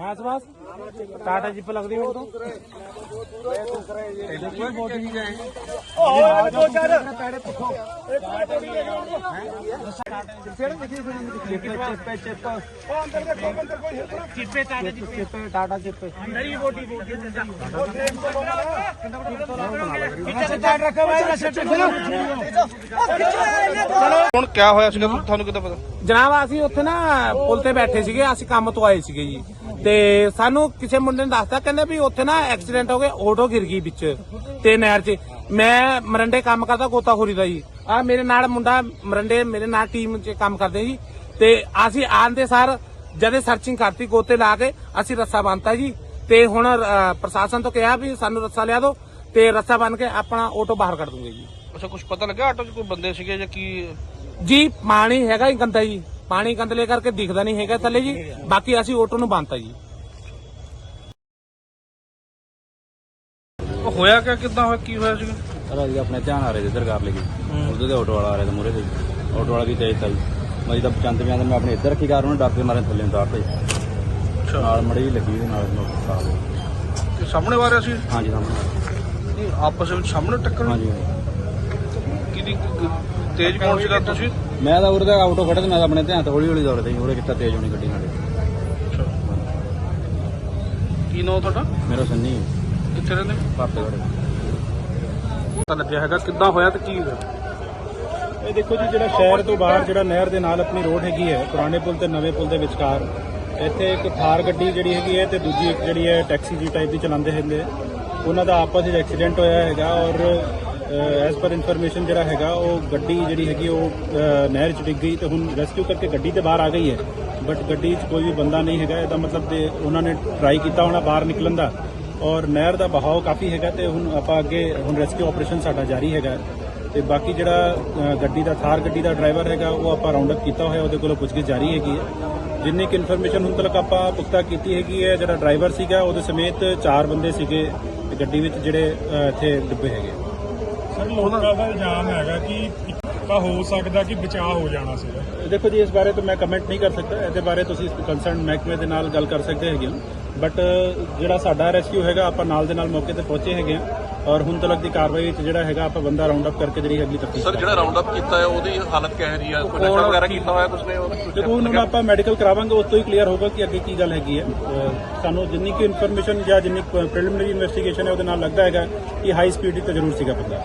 ਹਾਂ ਸਵਾਸ। ਟਾਟਾ ਜਿੱਪ ਲੱਗਦੀ ਮੇਰੇ ਤੋਂ। ਚਿੱਪੇ ਟਾਟਾ ਜਿੱਪੇ। ਟਾਟਾ ਜਿੱਪੇ। ਅੰਦਰ ਹੀ ਬੋਟੀ ਬੋਟੀ ਹੁਣ ਕਿਆ ਹੋਇਆ ਸੀਗਾ? ਤੁਹਾਨੂੰ ਕਿੱਦਾਂ ਪਤਾ? ਜਨਾਬ ਅਸੀਂ ਉੱਥੇ ਨਾ ਪੁਲ ਤੇ ਬੈਠੇ ਸੀਗੇ ਅਸੀਂ ਕੰਮ ਤੋਂ ਆਏ ਸੀਗੇ ਜੀ। ਤੇ ਸਾਨੂੰ ਕਿਸੇ ਮੁੰਡੇ ਨੇ ਦੱਸਤਾ ਕਹਿੰਦੇ ਵੀ ਉੱਥੇ ਨਾ ਐਕਸੀਡੈਂਟ ਹੋ ਗਿਆ ਆਟੋ ਗਿਰ ਗਈ ਵਿੱਚ ਤੇ ਨਹਿਰ 'ਚ। ਮੈਂ ਮਰੰਡੇ ਕੰਮ ਕਰਦਾ ਗੋਤਾਖੋਰੀ ਦਾ ਜੀ। ਆ ਮੇਰੇ ਨਾਲ ਮੁੰਡਾ ਮਰੰਡੇ ਮੇਰੇ ਨਾਲ ਟੀਮ 'ਚ ਕੰਮ ਕਰਦੇ ਜੀ। ਤੇ ਅਸੀਂ ਆਂਦੇ ਸਾਰ ਜਦੇ ਸਰਚਿੰਗ ਕਰਤੀ ਗੋਤੇ ਲਾ ਕੇ ਅਸੀਂ ਰੱਸਾ ਬੰਨਤਾ ਜੀ। ਤੇ ਹੁਣ ਅ, ਪ੍ਰਸ਼ਾਸਨ ਤੋਂ ਕਿਹਾ ਵੀ ਸਾਨੂੰ ਰੱਸਾ ਲਿਆ ਦਿਓ ਤੇ ਰੱਸਾ ਬੰਨ ਕੇ ਆਪਣਾ ਆਟੋ ਬਾਹਰ ਕੱਢ ਦੂੰਗੇ ਜੀ। ਅੱਛਾ ਕੁਝ ਪਤਾ ਲੱਗਿਆ ਆਟੋ 'ਚ ਕੋਈ ਬੰਦੇ ਸੀਗੇ ਜਾਂ ਕੀ? ਜੀ ਪਾਣੀ ਹੈਗਾ ਹੀ ਗੰਦਾ ਜੀ। ਪਾਣੀ ਗੰਦਲੇ ਕਰਕੇ ਦਿਖਦਾ ਨਹੀਂ ਹੈਗਾ ਥੱਲੇ ਜੀ। ਬਾਕੀ ਅਸੀਂ ਆਟੋ ਨੂੰ ਬੰਨਤਾ ਜੀ। ਉਹ ਹੋਇਆ ਕਿਆ? ਕਿੱਦਾਂ ਹੋਇਆ? ਕੀ ਹੋਇਆ ਸੀਗਾ? ਸਰ ਅਸੀਂ ਆਪਣੇ ਧਿਆਨ ਆ ਰਹੇ ਇੱਧਰ ਕਰ ਲਈ ਉਧਰ ਦੇ ਆਟੋ ਵਾਲਾ ਆ ਰਿਹਾ ਤੇ ਮੂਰੇ ਤੇ। ਆਟੋ ਵਾਲਾ ਵੀ ਤੇਜ਼ ਤਾ ਜੀ ਮੈਂ ਤਾਂ ਚੰਦ ਪਿਆਂ ਮੈਂ ਆਪਣੇ ਇੱਧਰ ਰੱਖੀ ਕਾਰ ਉਹਨੇ ਡਰ ਕੇ ਮਾਰੇ ਥੱਲੇ ਉਤਾਰਤਾ ਜੀ। ਅੱਛਾ। ਨਾਲ ਮੜੀ ਲੱਗੀ ਉਹਦੇ ਨਾਲ ਮੋਟਰ ਸਾਹ ਤੇ ਸਾਹਮਣੇ ਵਾਰਿਆ ਸੀ? ਹਾਂਜੀ ਸਾਹਮਣੇ ਨਹੀਂ, ਆਪਸ ਵਿੱਚ ਸਾਹਮਣੇ ਟੱਕਰ ਹਾਂਜੀ। ਤੇਜ਼ ਤੁਸੀਂ? ਮੈਂ ਤਾਂ ਉਰੇ ਦਾ ਆਟੋ ਖੜਾ ਤੇ ਮੈਂ ਤਾਂ ਆਪਣੇ ਧਿਆਨ ਤੇ ਹੌਲੀ ਹੌਲੀ ਦੌੜਦਾ ਜੀ ਉਰੇ ਕਿੱਤਾ ਤੇਜ਼ ਹੋਣੀ ਗੱਡੀ ਨਾਲੇ ਅੱਛਾ। ਕੀ ਨਾਮ ਤੁਹਾਡਾ? ਮੇਰਾ ਸੰਨੀ। ਕਿੱਥੇ ਰਹਿੰਦੇ? ਪਾਪੇ ਖੜੇ ਪਤਾ ਲੱਗਿਆ ਹੈਗਾ ਕਿੱਦਾਂ ਹੋਇਆ ਤੇ ਕੀ ਹੋਇਆ? ਇਹ ਦੇਖੋ ਜੀ ਜਿਹੜਾ ਸ਼ਹਿਰ ਤੋਂ ਬਾਹਰ ਜਿਹੜਾ ਨਹਿਰ ਦੇ ਨਾਲ ਆਪਣੀ ਰੋਡ ਹੈਗੀ ਹੈ ਪੁਰਾਣੇ ਪੁਲ ਤੇ ਨਵੇਂ ਪੁਲ ਦੇ ਵਿਚਕਾਰ ਇੱਥੇ ਇੱਕ ਥਾਰ ਗੱਡੀ ਜਿਹੜੀ ਹੈਗੀ ਹੈ ਤੇ ਦੂਜੀ ਇੱਕ ਜਿਹੜੀ ਹੈ ਟੈਕਸੀ ਜੀ ਟਾਈਪ ਦੀ ਚਲਾਉਂਦੇ ਹੁੰਦੇ ਆ। ਉਹਨਾਂ ਦਾ ਆਪਸ ਵਿੱਚ ਐਕਸੀਡੈਂਟ ਹੋਇਆ ਹੈਗਾ ਔਰ ਐਸ ਪਰ ਇਨਫੋਰਮੇਸ਼ਨ ਜਿਹੜਾ ਹੈਗਾ, ਉਹ ਗੱਡੀ ਜਿਹੜੀ ਹੈਗੀ, ਉਹ ਨਹਿਰ 'ਚ ਡਿੱਗ ਗਈ ਤੇ ਹੁਣ ਰੈਸਕਿਊ ਕਰਕੇ ਗੱਡੀ ਤੇ ਬਾਹਰ ਆ ਗਈ ਹੈ। ਬਟ ਗੱਡੀ 'ਚ ਕੋਈ ਵੀ ਬੰਦਾ ਨਹੀਂ ਹੈਗਾ, ਇਹਦਾ ਮਤਲਬ ਤੇ ਉਹਨਾਂ ਨੇ ਟਰਾਈ ਕੀਤਾ ਹੋਣਾ ਬਾਹਰ ਨਿਕਲਣ ਦਾ। ਔਰ ਨਹਿਰ ਦਾ ਬਹਾਓ ਕਾਫੀ ਹੈਗਾ ਤੇ ਹੁਣ ਆਪਾਂ ਅੱਗੇ, ਹੁਣ ਰੈਸਕਿਊ ਆਪਰੇਸ਼ਨ ਸਾਡਾ ਜਾਰੀ ਹੈਗਾ। ਤੇ ਬਾਕੀ ਜਿਹੜਾ ਗੱਡੀ ਦਾ, ਥਾਰ ਗੱਡੀ ਦਾ ਡਰਾਈਵਰ ਹੈਗਾ, ਉਹ ਆਪਾਂ ਰਾਉਂਡ ਅਪ ਕੀਤਾ ਹੋਇਆ, ਉਹਦੇ ਕੋਲੋਂ ਪੁੱਛਗਿੱਛ ਜਾਰੀ ਹੈਗੀ ਹੈ। ਜਿੰਨੀ ਕਿ ਇਨਫੋਰਮੇਸ਼ਨ ਹੁਣ ਤੱਕ ਆਪਾਂ ਪੁਖਤਾ ਕੀਤੀ ਹੈਗੀ ਹੈ, ਜਿਹੜਾ ਡਰਾਈਵਰ ਸੀਗਾ, ਉਹਦੇ ਸਮੇਤ ਚਾਰ ਬੰਦੇ ਸੀਗੇ ਗੱਡੀ ਵਿੱਚ ਜਿਹੜੇ ਇੱਥੇ ਡਿੱਬੇ ਹੈਗੇ। ਉਹਨਾਂ ਦਾ ਇਲਜ਼ਾਮ ਹੈਗਾ ਕਿ ਤਾਂ ਹੋ ਸਕਦਾ ਕਿ ਬਚਾਅ ਹੋ ਜਾਣਾ ਸੀਗਾ। ਦੇਖੋ ਜੀ, ਇਸ ਬਾਰੇ ਤਾਂ ਮੈਂ ਕਮੈਂਟ ਨਹੀਂ ਕਰ ਸਕਦਾ। ਇਹਦੇ ਬਾਰੇ ਤੁਸੀਂ ਕੰਸਰਨ ਮਹਿਕਮੇ ਦੇ ਨਾਲ ਗੱਲ ਕਰ ਸਕਦੇ ਹੈਗੇ ਹੋ। ਬਟ ਜਿਹੜਾ ਸਾਡਾ ਰੈਸਕਿਊ ਹੈਗਾ ਆਪਾਂ ਨਾਲ ਦੇ ਨਾਲ ਮੌਕੇ ਤੇ ਪਹੁੰਚੇ ਹੈਗੇ ਆ ਔਰ ਹੁਣ ਤੱਕ ਦੀ ਕਾਰਵਾਈ ਵਿੱਚ ਜਿਹੜਾ ਹੈਗਾ ਆਪਾਂ ਬੰਦਾ ਰਾਉਂਡ ਅਪ ਕਰਕੇ ਜਿਹੜੀ ਅਗਲੀ ਤਫਤੀਸ਼ ਸਰ ਜਿਹੜਾ ਰਾਉਂਡ ਅਪ ਕੀਤਾ ਹੈ ਉਹਦੀ ਹਾਲਤ ਕਿਹੋ ਜਿਹੀ ਆ? ਕੋਈ ਨਸ਼ਾ ਵਗੈਰਾ ਕੀਤਾ ਹੋਇਆ ਤੁਸਨੇ ਜਦੋਂ ਹੁਣ ਆਪਾਂ ਮੈਡੀਕਲ ਕਰਾਵਾਂਗੇ ਉਸ ਤੋਂ ਹੀ ਕਲੀਅਰ ਹੋਗਾ ਕਿ ਅੱਗੇ ਕੀ ਗੱਲ ਹੈਗੀ ਹੈ। ਸਾਨੂੰ ਜਿੰਨੀ ਕਿ ਇਨਫੋਰਮੇਸ਼ਨ ਜਾਂ ਜਿੰਨੀ ਪ੍ਰੀਲਿਮਿਨਰੀ ਇਨਵੈਸਟੀਗੇਸ਼ਨ ਹੈ ਉਹਦੇ ਨਾਲ ਲੱਗਦਾ ਹੈਗਾ ਕਿ ਹਾਈ ਸਪੀਡ ਤੇ ਜ਼ਰੂਰ ਸੀਗਾ ਬੰਦਾ।